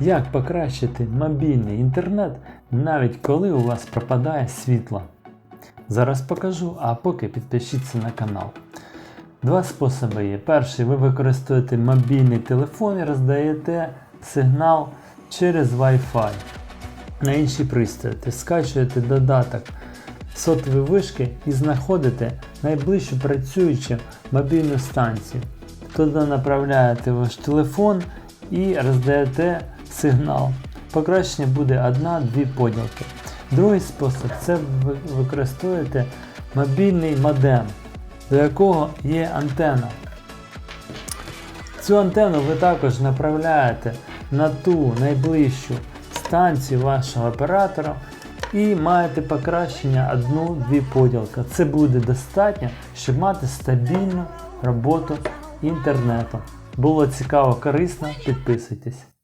Як покращити мобільний інтернет, навіть коли у вас пропадає світло? Зараз покажу, а поки підпишіться на канал. Два способи є. Перший, ви використовуєте мобільний телефон і роздаєте сигнал через Wi-Fi на інші пристрої. Скачуєте додаток сотової вишки і знаходите найближчу працюючу мобільну станцію. Туди направляєте ваш телефон і роздаєте сигнал. Покращення буде одна-дві поділки. Другий спосіб це ви використовуєте мобільний модем, до якого є антенна. Цю антенну ви також направляєте на ту найближчу станцію вашого оператора і маєте покращення одну-дві поділки. Це буде достатньо, щоб мати стабільну роботу інтернету. Було цікаво, корисно, підписуйтесь.